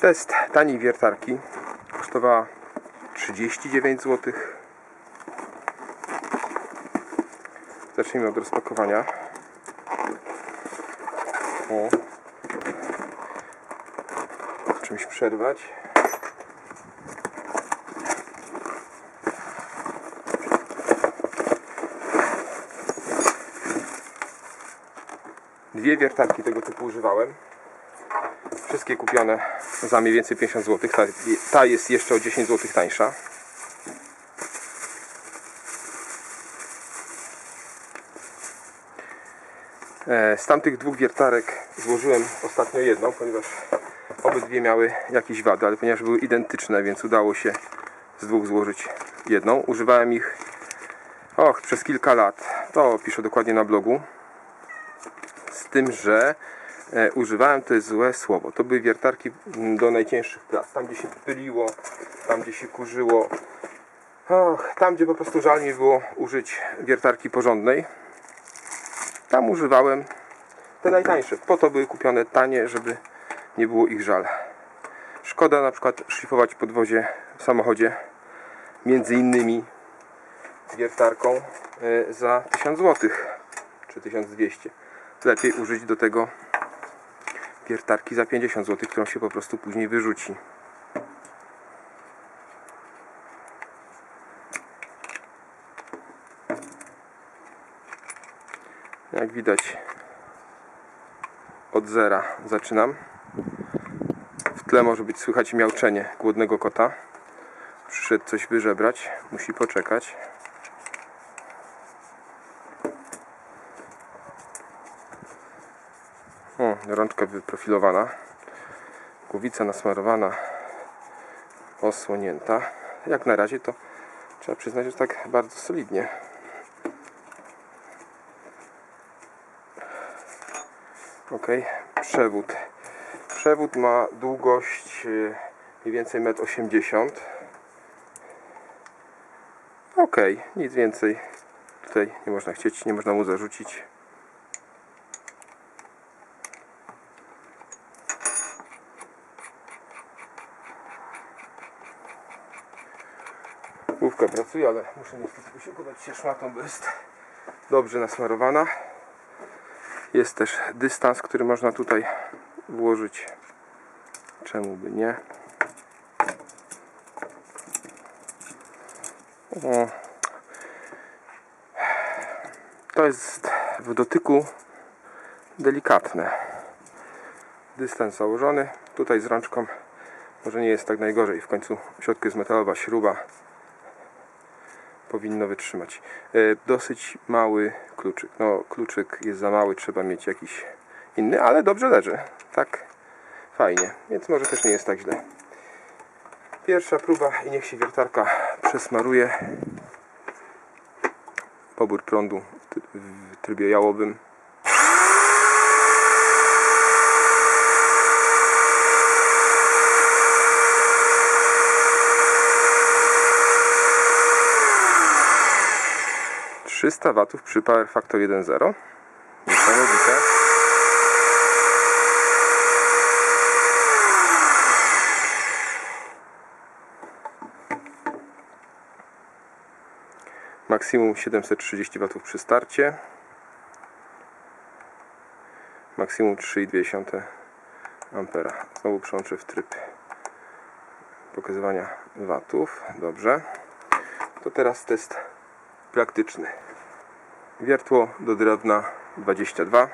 Test taniej wiertarki kosztowała 39 zł. Zacznijmy od rozpakowania. O. Czymś przerwać. Dwie wiertarki tego typu używałem. Wszystkie kupione za mniej więcej 50 zł. Ta, ta jest jeszcze o 10 zł tańsza. E, Z tamtych dwóch wiertarek złożyłem ostatnio jedną, ponieważ obydwie miały jakieś wady, ale ponieważ były identyczne, więc udało się z dwóch złożyć jedną. Używałem ich och, przez kilka lat. To piszę dokładnie na blogu. Z tym, że e, używałem, to jest złe słowo. To były wiertarki do najcięższych prac. Tam, gdzie się pyliło, tam, gdzie się kurzyło. Och, tam, gdzie po prostu żal mi było użyć wiertarki porządnej. Tam używałem te najtańsze. Po to były kupione tanie, żeby nie było ich żal. Szkoda na przykład szlifować podwozie w samochodzie między innymi wiertarką e, za 1000 zł czy 1200 lepiej użyć do tego wiertarki za 50 zł, którą się po prostu później wyrzuci. Jak widać od zera zaczynam. W tle może być słychać miauczenie głodnego kota. Przyszedł coś wyżebrać, musi poczekać. Rączka wyprofilowana. Głowica nasmarowana. Osłonięta. Jak na razie to trzeba przyznać, że tak bardzo solidnie. Ok, przewód. Przewód ma długość y, mniej więcej 1,80 m. Ok, nic więcej tutaj nie można chcieć, nie można mu zarzucić. Pracuje, ale muszę niestety się szmatą, bo jest dobrze nasmarowana. Jest też dystans, który można tutaj włożyć. Czemu by nie? To jest w dotyku delikatne. Dystans założony. Tutaj z rączką może nie jest tak najgorzej. W końcu w środku jest metalowa śruba. Powinno wytrzymać. E, Dosyć mały kluczyk. No, kluczyk jest za mały, trzeba mieć jakiś inny, ale dobrze leży. Tak, fajnie. Więc może też nie jest tak źle. Pierwsza próba i niech się wiertarka przesmaruje. Pobór prądu w trybie jałowym. Trzysta watów przy Power Factor 1.0. Niesamowite. Maksimum 730 watów przy starcie. Maksimum 3,2 ampera. Znowu przełączę w tryb pokazywania watów. Dobrze. To teraz test praktyczny. Wiertło do drewna 22.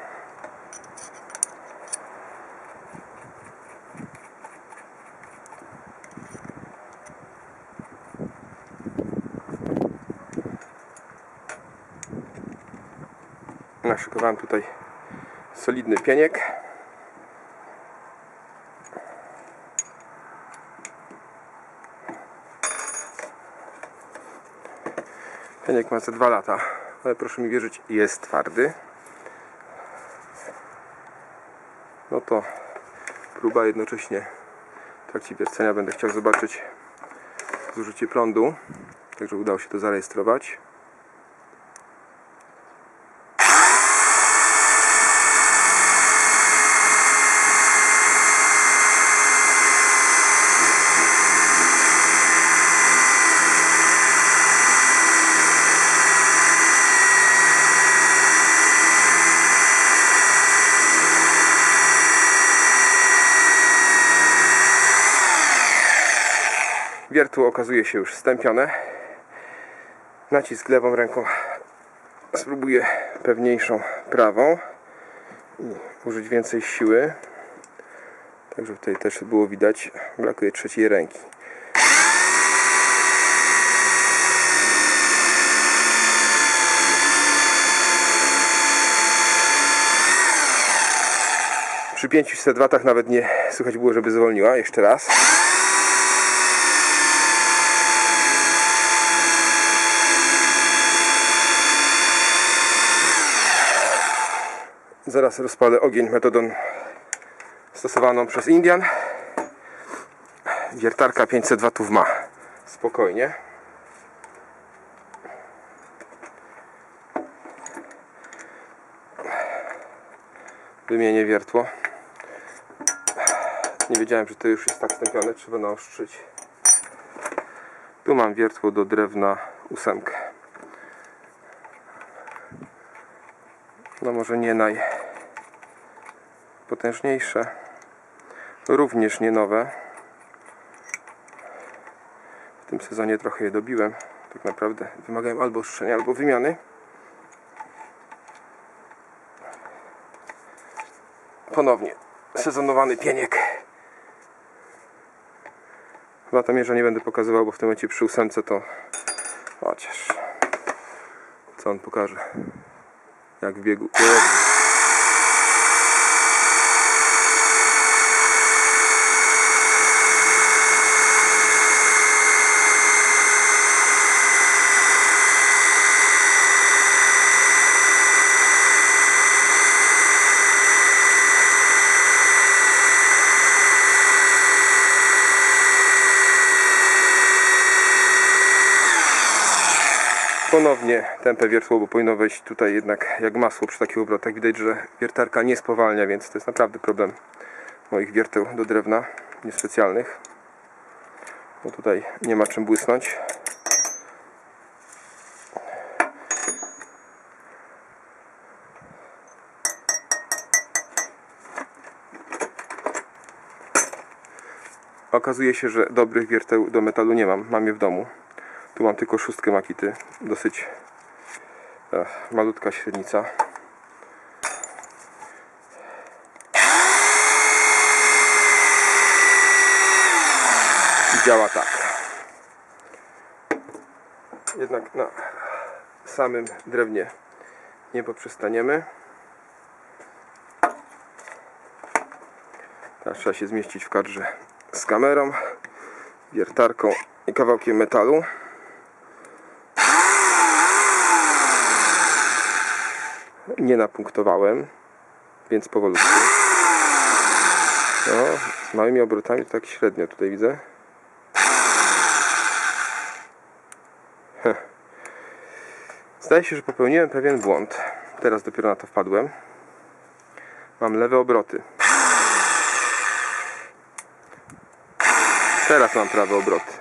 Naszykowałem tutaj solidny pieniek. Pieniek ma ze 2 lata, ale proszę mi wierzyć, jest twardy. No to próba jednocześnie w trakcie wiercenia będę chciał zobaczyć zużycie prądu. Także udało się to zarejestrować. Wiertło okazuje się już stępione. Nacisk lewą ręką. Spróbuję pewniejszą prawą. I użyć więcej siły. Tak, żeby tutaj też było widać. Brakuje trzeciej ręki. Przy 500 watach nawet nie słychać było, żeby zwolniła. Jeszcze raz. Zaraz rozpalę ogień metodą stosowaną przez Indian. Wiertarka 500 watów ma. Spokojnie. Wymienię wiertło. Nie wiedziałem, że to już jest tak stępione. Trzeba naostrzyć. Tu mam wiertło do drewna ósemkę. No może nie najpotężniejsze. Również nie nowe. W tym sezonie trochę je dobiłem. Tak naprawdę wymagają albo ostrzenia, albo wymiany. Ponownie sezonowany pieniek. Latomierza nie będę pokazywał, bo w tym momencie przy ósemce to chociaż co on pokaże jak w biegu. Ponownie tempę wiertło, bo powinno wejść tutaj jednak jak masło przy takich obrotach. Widać, że wiertarka nie spowalnia, więc to jest naprawdę problem moich wierteł do drewna niespecjalnych. Bo tutaj nie ma czym błysnąć. Okazuje się, że dobrych wierteł do metalu nie mam. Mam je w domu. Tu mam tylko szóstkę Makity. Dosyć e, malutka średnica. I działa tak. Jednak na samym drewnie nie poprzestaniemy. Teraz trzeba się zmieścić w kadrze z kamerą, wiertarką i kawałkiem metalu. Nie napunktowałem, więc powolutku. No, z małymi obrotami tak średnio tutaj widzę. Zdaje się, że popełniłem pewien błąd. Teraz dopiero na to wpadłem. Mam lewe obroty. Teraz mam prawe obroty.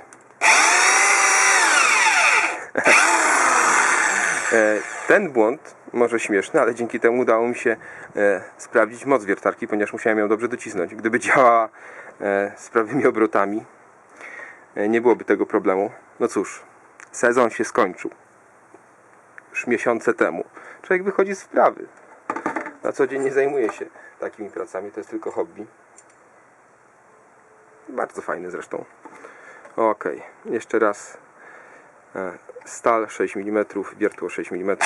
Ten błąd, może śmieszny, ale dzięki temu udało mi się e, sprawdzić moc wiertarki, ponieważ musiałem ją dobrze docisnąć. Gdyby działała e, z prawymi obrotami, e, nie byłoby tego problemu. No cóż, sezon się skończył. Już miesiące temu. Człowiek wychodzi z wprawy. Na co dzień nie zajmuje się takimi pracami, to jest tylko hobby. Bardzo fajny zresztą. Ok, jeszcze raz E, stal 6 mm, wiertło 6 mm.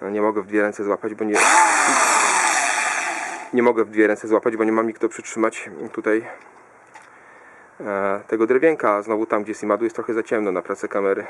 No, Nie mogę w dwie ręce złapać, bo nie nie mogę w dwie ręce złapać, bo nie mam mi kto przytrzymać tutaj e, tego drewienka, znowu tam gdzie imadu jest trochę za ciemno na pracę kamery.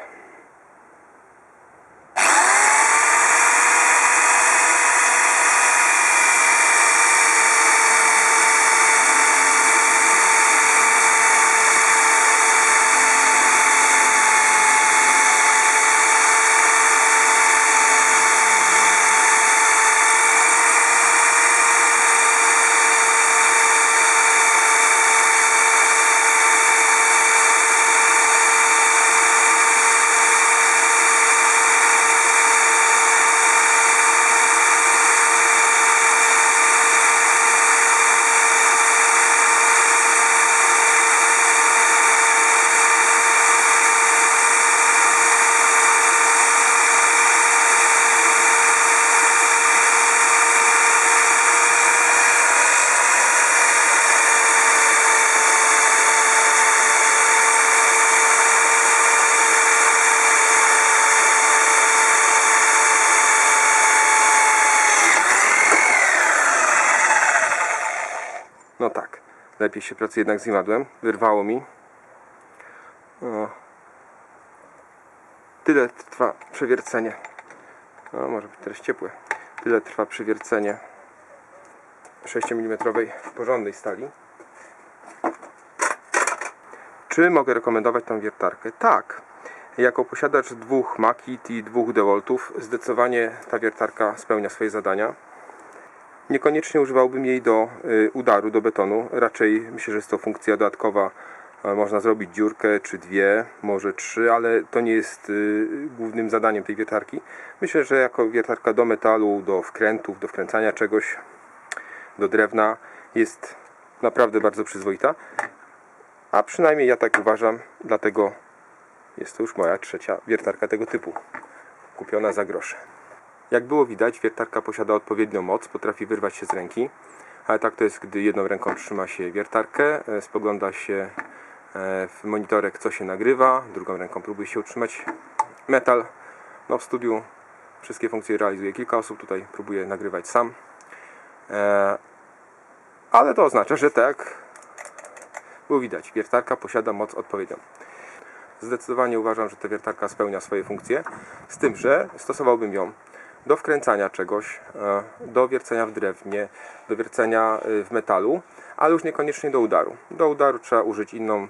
Lepiej się pracuje jednak z imadłem. Wyrwało mi. O. Tyle trwa przewiercenie. No, może być teraz ciepłe. Tyle trwa przewiercenie 6 mm porządnej stali. Czy mogę rekomendować tą wiertarkę? Tak. Jako posiadacz dwóch Makit i dwóch DeWaltów zdecydowanie ta wiertarka spełnia swoje zadania. Niekoniecznie używałbym jej do y, udaru, do betonu. Raczej myślę, że jest to funkcja dodatkowa. E, Można zrobić dziurkę, czy dwie, może trzy, ale to nie jest y, głównym zadaniem tej wiertarki. Myślę, że jako wiertarka do metalu, do wkrętów, do wkręcania czegoś, do drewna jest naprawdę bardzo przyzwoita. A przynajmniej ja tak uważam, dlatego jest to już moja trzecia wiertarka tego typu, kupiona za grosze. Jak było widać, wiertarka posiada odpowiednią moc, potrafi wyrwać się z ręki, ale tak to jest, gdy jedną ręką trzyma się wiertarkę, e, spogląda się e, w monitorek, co się nagrywa, drugą ręką próbuje się utrzymać metal. No w studiu wszystkie funkcje realizuje kilka osób, tutaj próbuję nagrywać sam. E, Ale to oznacza, że tak było widać, wiertarka posiada moc odpowiednią. Zdecydowanie uważam, że ta wiertarka spełnia swoje funkcje, z tym, że stosowałbym ją do wkręcania czegoś, e, do wiercenia w drewnie, do wiercenia e, w metalu, ale już niekoniecznie do udaru. Do udaru trzeba użyć inną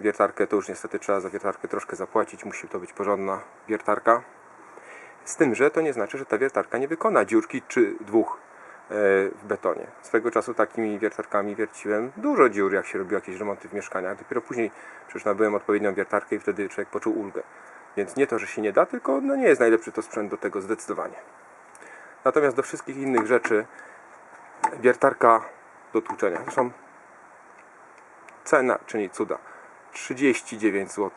wiertarkę, to już niestety trzeba za wiertarkę troszkę zapłacić, musi to być porządna wiertarka. Z tym, że to nie znaczy, że ta wiertarka nie wykona dziurki czy dwóch e, w betonie. Swego czasu takimi wiertarkami wierciłem dużo dziur, jak się robiło jakieś remonty w mieszkaniach. Dopiero później przecież nabyłem odpowiednią wiertarkę i wtedy człowiek poczuł ulgę. Więc nie to, że się nie da, tylko no nie jest najlepszy to sprzęt do tego zdecydowanie. Natomiast do wszystkich innych rzeczy wiertarka do tłuczenia. Zresztą cena czyni cuda. 39 zł.